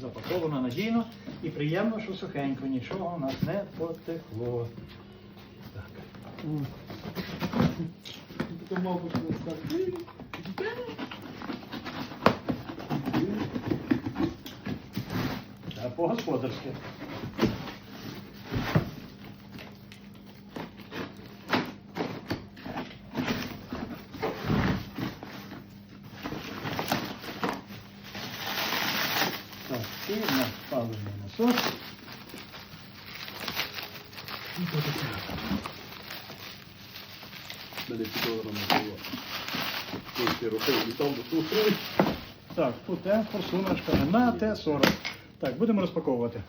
запаковано надійно і приємно, що сухенько, нічого у нас не потекло. Так. Така мабуть і на паливний насос. Мене підозра на було. Тільки роки літав до сухої. Так, тут Т, форсуночка на Т40. Так, будемо розпаковувати.